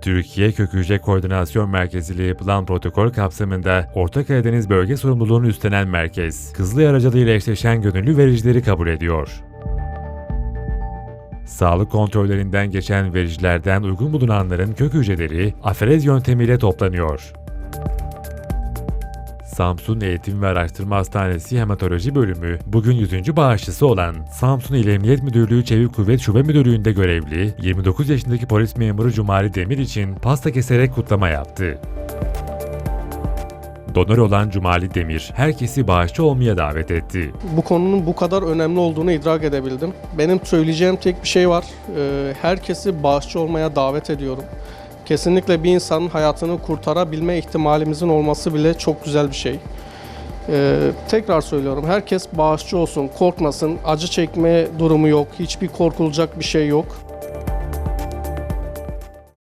Türkiye Kök Hücre Koordinasyon Merkezi ile yapılan protokol kapsamında Orta Karadeniz bölge sorumluluğunu üstlenen merkez, Kızılay aracılığıyla eşleşen gönüllü vericileri kabul ediyor. Sağlık kontrollerinden geçen vericilerden uygun bulunanların kök hücreleri aferez yöntemiyle toplanıyor. Samsun Eğitim ve Araştırma Hastanesi Hematoloji Bölümü bugün 100. bağışçısı olan Samsun İl Emniyet Müdürlüğü Çevik Kuvvet Şube Müdürlüğü'nde görevli 29 yaşındaki polis memuru Cumali Demir için pasta keserek kutlama yaptı. Donör olan Cumali Demir herkesi bağışçı olmaya davet etti. bu konunun bu kadar önemli olduğunu idrak edebildim. Benim söyleyeceğim tek bir şey var. Ee, Herkesi bağışçı olmaya davet ediyorum. Kesinlikle bir insanın hayatını kurtarabilme ihtimalimizin olması bile çok güzel bir şey. Ee, tekrar söylüyorum herkes bağışçı olsun, korkmasın, acı çekme durumu yok, hiçbir korkulacak bir şey yok.